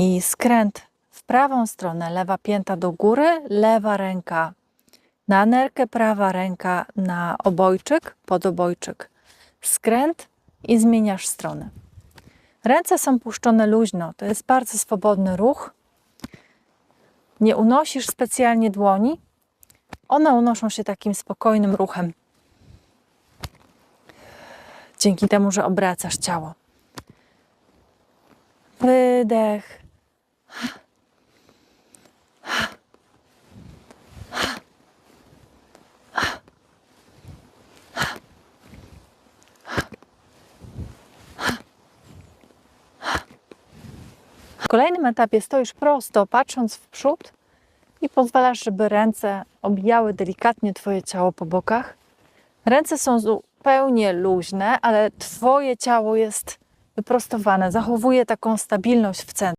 I skręt w prawą stronę, lewa pięta do góry, lewa ręka na nerkę, prawa ręka na obojczyk, pod obojczyk. Skręt i zmieniasz stronę. Ręce są puszczone luźno, to jest bardzo swobodny ruch. Nie unosisz specjalnie dłoni, one unoszą się takim spokojnym ruchem. Dzięki temu, że obracasz ciało. Wydech. W kolejnym etapie stoisz prosto, patrząc w przód i pozwalasz, żeby ręce obijały delikatnie Twoje ciało po bokach. Ręce są zupełnie luźne, ale Twoje ciało jest wyprostowane, zachowuje taką stabilność w centrum.